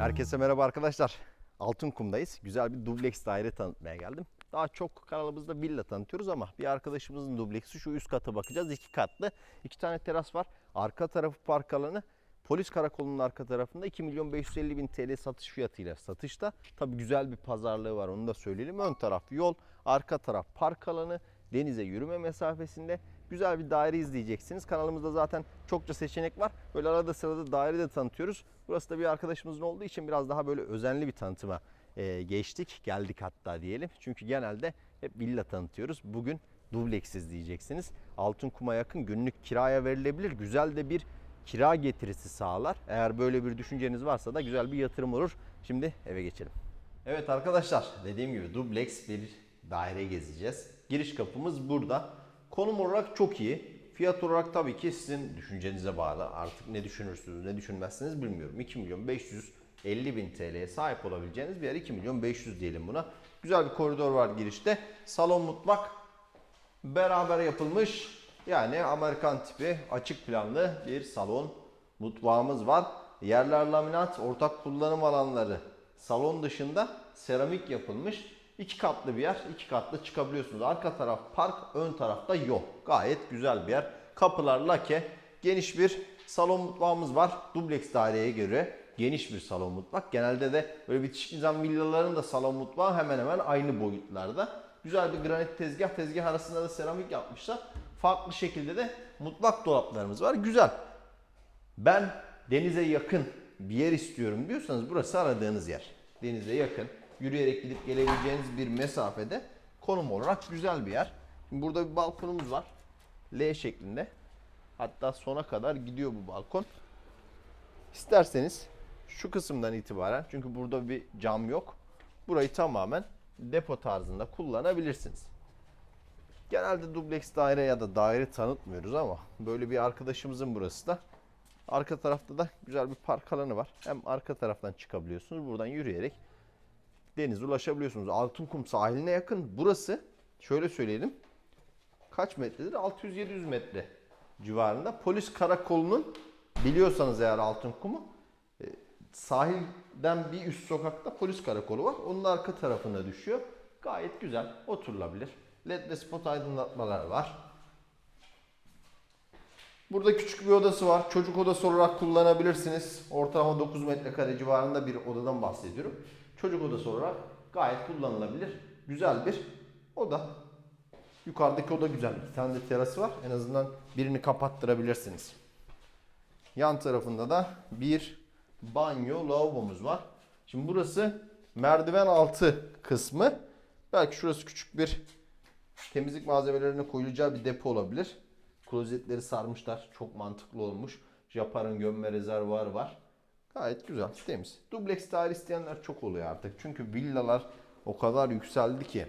Herkese merhaba arkadaşlar. Altınkum'dayız. Güzel bir dubleks daire tanıtmaya geldim. Daha çok kanalımızda villa tanıtıyoruz ama bir arkadaşımızın dubleksi şu üst kata bakacağız. İki katlı. iki tane teras var. Arka tarafı park alanı. Polis karakolunun arka tarafında 2 milyon 550 bin TL satış fiyatıyla satışta. Tabi güzel bir pazarlığı var onu da söyleyelim. Ön taraf yol, arka taraf park alanı, denize yürüme mesafesinde güzel bir daire izleyeceksiniz. Kanalımızda zaten çokça seçenek var. Böyle arada sırada daire de tanıtıyoruz. Burası da bir arkadaşımızın olduğu için biraz daha böyle özenli bir tanıtıma e, geçtik. Geldik hatta diyelim. Çünkü genelde hep villa tanıtıyoruz. Bugün dubleks izleyeceksiniz. Altın kuma yakın günlük kiraya verilebilir. Güzel de bir kira getirisi sağlar. Eğer böyle bir düşünceniz varsa da güzel bir yatırım olur. Şimdi eve geçelim. Evet arkadaşlar dediğim gibi dubleks bir daire gezeceğiz. Giriş kapımız burada. Konum olarak çok iyi. Fiyat olarak tabii ki sizin düşüncenize bağlı. Artık ne düşünürsünüz ne düşünmezsiniz bilmiyorum. 2 milyon 550 bin TL'ye sahip olabileceğiniz bir yer 2 milyon 500 diyelim buna. Güzel bir koridor var girişte. Salon mutfak beraber yapılmış yani Amerikan tipi açık planlı bir salon mutfağımız var. Yerler laminat, ortak kullanım alanları salon dışında seramik yapılmış. İki katlı bir yer, iki katlı çıkabiliyorsunuz. Arka taraf park, ön tarafta yol. Gayet güzel bir yer. Kapılar lake, geniş bir salon mutfağımız var. Dubleks daireye göre geniş bir salon mutfak. Genelde de böyle bitişik nizam villaların da salon mutfağı hemen hemen aynı boyutlarda. Güzel bir granit tezgah, tezgah arasında da seramik yapmışlar. Farklı şekilde de mutfak dolaplarımız var. Güzel. Ben denize yakın bir yer istiyorum diyorsanız burası aradığınız yer. Denize yakın, yürüyerek gidip gelebileceğiniz bir mesafede konum olarak güzel bir yer. Şimdi burada bir balkonumuz var. L şeklinde. Hatta sona kadar gidiyor bu balkon. İsterseniz şu kısımdan itibaren çünkü burada bir cam yok. Burayı tamamen depo tarzında kullanabilirsiniz. Genelde dubleks daire ya da daire tanıtmıyoruz ama böyle bir arkadaşımızın burası da. Arka tarafta da güzel bir park alanı var. Hem arka taraftan çıkabiliyorsunuz. Buradan yürüyerek denize ulaşabiliyorsunuz. Altınkum sahiline yakın. Burası şöyle söyleyelim. Kaç metredir? 600-700 metre civarında. Polis karakolunun biliyorsanız eğer Altınkum'u e, sahilden bir üst sokakta polis karakolu var. Onun arka tarafına düşüyor. Gayet güzel. Oturulabilir. LED ve spot aydınlatmalar var. Burada küçük bir odası var. Çocuk odası olarak kullanabilirsiniz. Ortalama 9 metrekare civarında bir odadan bahsediyorum. Çocuk odası olarak gayet kullanılabilir. Güzel bir oda. Yukarıdaki oda güzel. Bir tane terası var. En azından birini kapattırabilirsiniz. Yan tarafında da bir banyo lavabomuz var. Şimdi burası merdiven altı kısmı. Belki şurası küçük bir temizlik malzemelerine koyulacağı bir depo olabilir. Klozetleri sarmışlar. Çok mantıklı olmuş. Japar'ın gömme rezervuarı var. Gayet güzel, temiz. Dubleks daire isteyenler çok oluyor artık. Çünkü villalar o kadar yükseldi ki.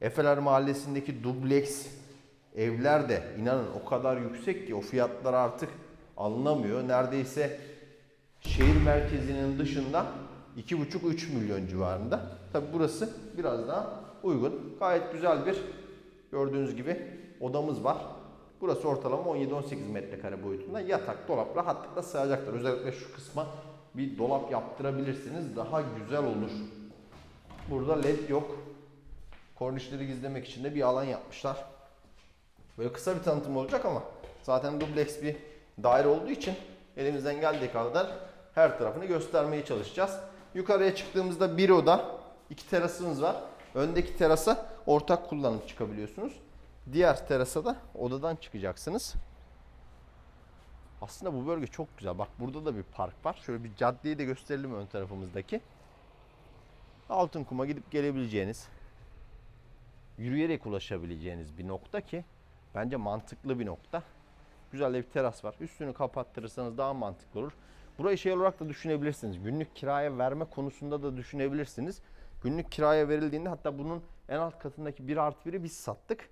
Efeler Mahallesi'ndeki dubleks evler de inanın o kadar yüksek ki o fiyatlar artık alınamıyor. Neredeyse şehir merkezinin dışında 2,5-3 milyon civarında. Tabi burası biraz daha uygun. Gayet güzel bir gördüğünüz gibi odamız var. Burası ortalama 17-18 metrekare boyutunda. Yatak, dolap rahatlıkla sığacaktır. Özellikle şu kısma bir dolap yaptırabilirsiniz. Daha güzel olur. Burada led yok. Kornişleri gizlemek için de bir alan yapmışlar. Böyle kısa bir tanıtım olacak ama zaten dubleks bir daire olduğu için elimizden geldiği kadar her tarafını göstermeye çalışacağız. Yukarıya çıktığımızda bir oda, iki terasımız var. Öndeki terasa ortak kullanıp çıkabiliyorsunuz. Diğer terasa da odadan çıkacaksınız. Aslında bu bölge çok güzel. Bak burada da bir park var. Şöyle bir caddeyi de gösterelim ön tarafımızdaki. Altın kuma gidip gelebileceğiniz, yürüyerek ulaşabileceğiniz bir nokta ki bence mantıklı bir nokta. Güzel de bir teras var. Üstünü kapattırırsanız daha mantıklı olur. Burayı şey olarak da düşünebilirsiniz. Günlük kiraya verme konusunda da düşünebilirsiniz. Günlük kiraya verildiğinde hatta bunun en alt katındaki 1 artı 1'i biz sattık.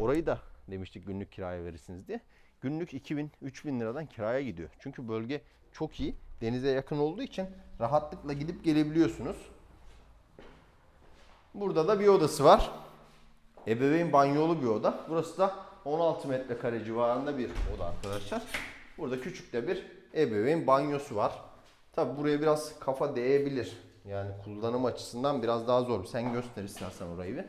Orayı da demiştik günlük kiraya verirsiniz diye. Günlük 2000-3000 liradan kiraya gidiyor. Çünkü bölge çok iyi. Denize yakın olduğu için rahatlıkla gidip gelebiliyorsunuz. Burada da bir odası var. Ebeveyn banyolu bir oda. Burası da 16 metrekare civarında bir oda arkadaşlar. Burada küçük de bir ebeveyn banyosu var. Tabi buraya biraz kafa değebilir. Yani kullanım açısından biraz daha zor. Sen göster istersen orayı bir.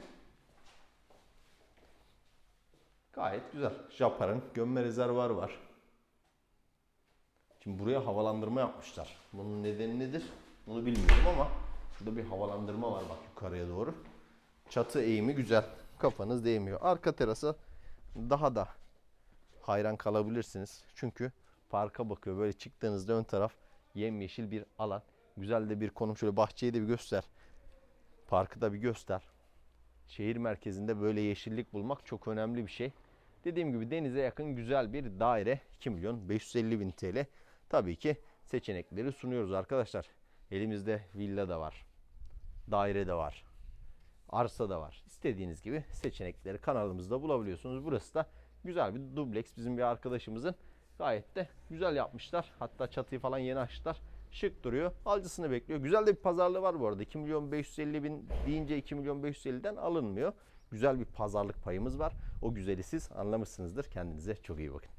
Gayet güzel. Japar'ın gömme rezervuarı var. Şimdi buraya havalandırma yapmışlar. Bunun nedeni nedir? Bunu bilmiyorum ama şurada bir havalandırma var bak yukarıya doğru. Çatı eğimi güzel. Kafanız değmiyor. Arka terasa daha da hayran kalabilirsiniz. Çünkü parka bakıyor. Böyle çıktığınızda ön taraf yemyeşil bir alan. Güzel de bir konum. Şöyle bahçeyi de bir göster. Parkı da bir göster. Şehir merkezinde böyle yeşillik bulmak çok önemli bir şey. Dediğim gibi denize yakın güzel bir daire 2 milyon 550 bin TL. Tabii ki seçenekleri sunuyoruz arkadaşlar. Elimizde villa da var. Daire de var. Arsa da var. İstediğiniz gibi seçenekleri kanalımızda bulabiliyorsunuz. Burası da güzel bir dubleks. Bizim bir arkadaşımızın gayet de güzel yapmışlar. Hatta çatıyı falan yeni açtılar. Şık duruyor. Alıcısını bekliyor. Güzel de bir pazarlığı var bu arada. 2 milyon 550 bin deyince 2 milyon 550'den alınmıyor. Güzel bir pazarlık payımız var. O güzeli siz anlamışsınızdır. Kendinize çok iyi bakın.